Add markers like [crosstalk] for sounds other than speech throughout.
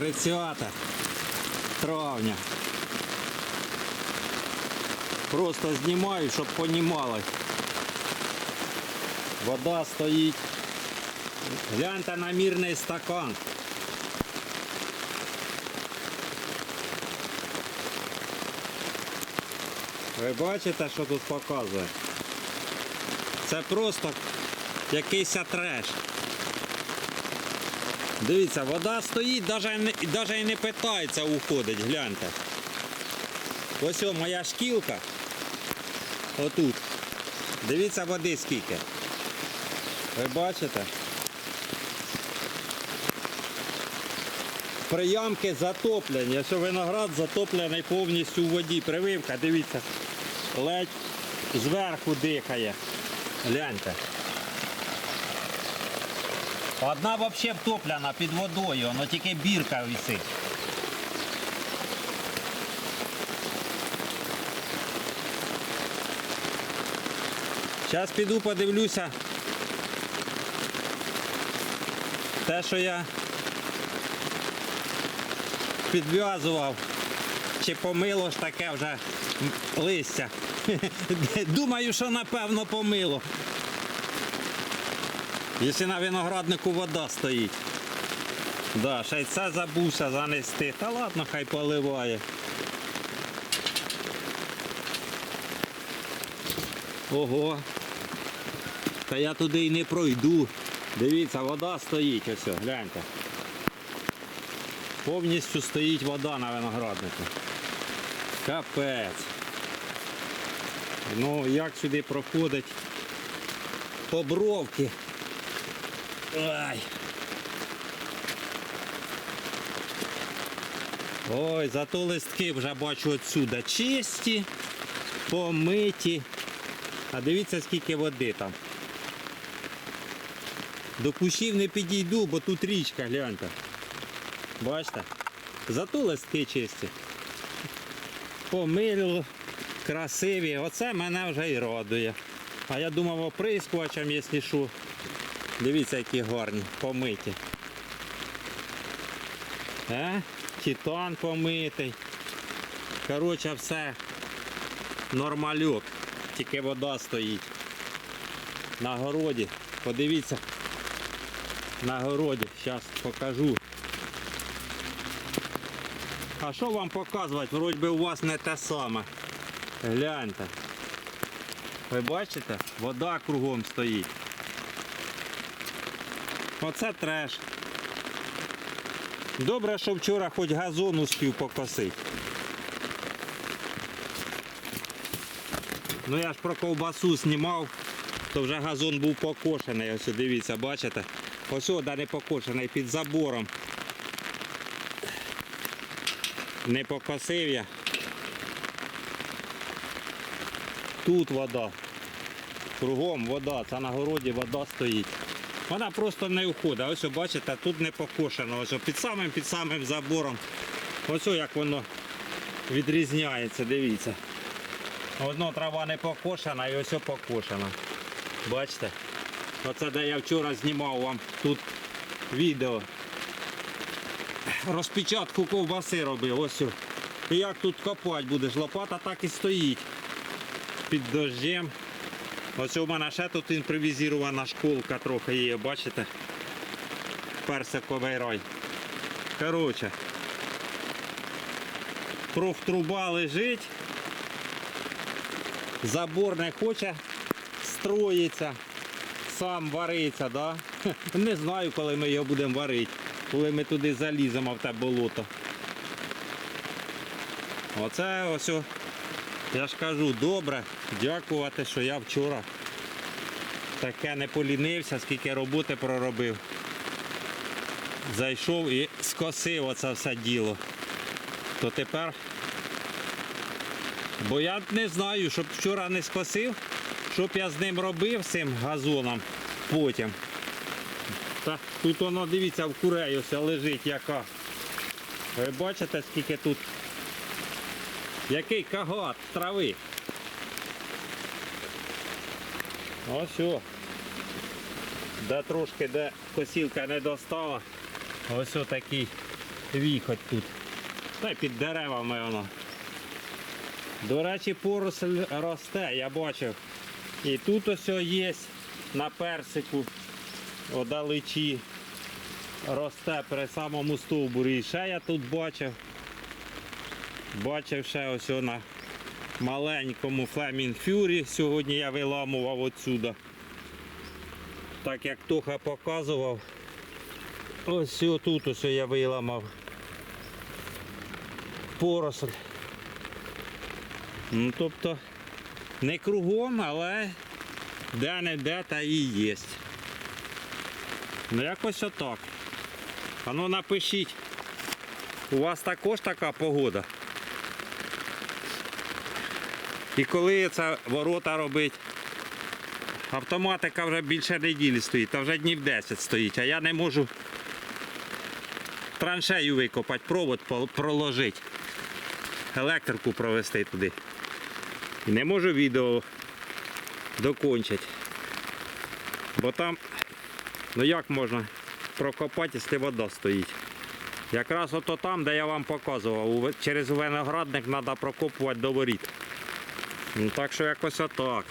30 травня. Просто знімаю, щоб понімали. Вода стоїть. Гляньте на мірний стакан. Ви бачите, що тут показує? Це просто якийсь треш. Дивіться, вода стоїть, навіть і не питається уходить, гляньте. Ось о, моя шкілка. Отут. Дивіться води скільки. Ви бачите? Приямки затоплені. Ось виноград затоплений повністю у воді. Прививка, дивіться, ледь зверху дихає. Гляньте. Одна взагалі втоплена під водою, воно тільки бірка висить. Зараз піду подивлюся. Те, що я підв'язував, чи помило ж таке вже листя. [laughs] Думаю, що напевно помило. Якщо на винограднику вода стоїть. Да, ще й це забувся занести. Та ладно, хай поливає. Ого. Та я туди і не пройду. Дивіться, вода стоїть ось, гляньте. Повністю стоїть вода на винограднику. Капець. Ну, як сюди проходить побровки. Ай. Ой, зато листки вже бачу отсюда чисті, помиті. А дивіться, скільки води там. До кущів не підійду, бо тут річка, гляньте. Бачите? Зато листки чисті. Помилило, красиві. Оце мене вже і радує. А я думав оприскувачем, якщо що. Дивіться, які гарні, помиті. Е? Титан помитий. Коротше, все нормальок. Тільки вода стоїть. На городі. Подивіться. На городі. Зараз покажу. А що вам показувати? Вроді би у вас не те саме. Гляньте. Ви бачите? Вода кругом стоїть. Оце треш. Добре, що вчора хоч газон успів покосити. Ну я ж про ковбасу знімав, то вже газон був покошений. Ось дивіться, бачите? Ось да не покошений під забором. Не покосив я. Тут вода. Кругом вода, це на городі вода стоїть. Вона просто не входить. Ось бачите, тут не покошено. Ось під самим під самим забором. Ось як воно відрізняється, дивіться. Одно трава не покошена і ось покошена. Бачите? Оце де я вчора знімав вам тут відео. Розпечатку ковбаси робив. Ось. І як тут копати будеш? Лопата так і стоїть. Під дождем. Ось у мене ще тут імпровізована школка трохи є, бачите? Персиковий рай. Коротше. Профтруба лежить. Забор не хоче строїться, сам вариться, да? [laughs] Не знаю, коли ми його будемо варити, коли ми туди заліземо в те болото. Оце ось, я ж кажу, добре, дякувати, що я вчора таке не полінився, скільки роботи проробив. Зайшов і скосив оце все діло. То тепер Бо я не знаю, щоб вчора не скосив, щоб я з ним робив з цим газоном потім. Та тут воно, дивіться, в курей ось лежить яка. Ви бачите, скільки тут. Який кагат трави. Ось о. Де трошки, де косілка не достала. Ось такий в'їхати тут. Та й під деревами воно. До речі, поросль росте, я бачив. І тут ось є на персику одалечі. Росте при самому стовбурі. І ще я тут бачив. Бачив ще ось на маленькому Flaming Fury. Сьогодні я виламував отсюда. Так як Тоха показував. Ось тут ось я виламав поросль. Ну, тобто не кругом, але де-не-де та і є. Ну якось отак. А ну напишіть. У вас також така погода. І коли це ворота робить, автоматика вже більше неділі стоїть, та вже днів 10 стоїть, а я не можу траншею викопати, провод проложити, електрику провести туди. І не можу відео докончити. Бо там, ну як можна прокопати, якщо вода стоїть. Якраз ото там, де я вам показував, через виноградник треба прокопувати до воріт. Ну так що якось отак.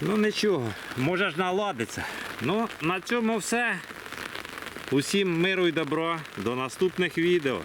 Ну нічого, може ж наладиться. Ну, на цьому все. Усім миру і добра. До наступних відео.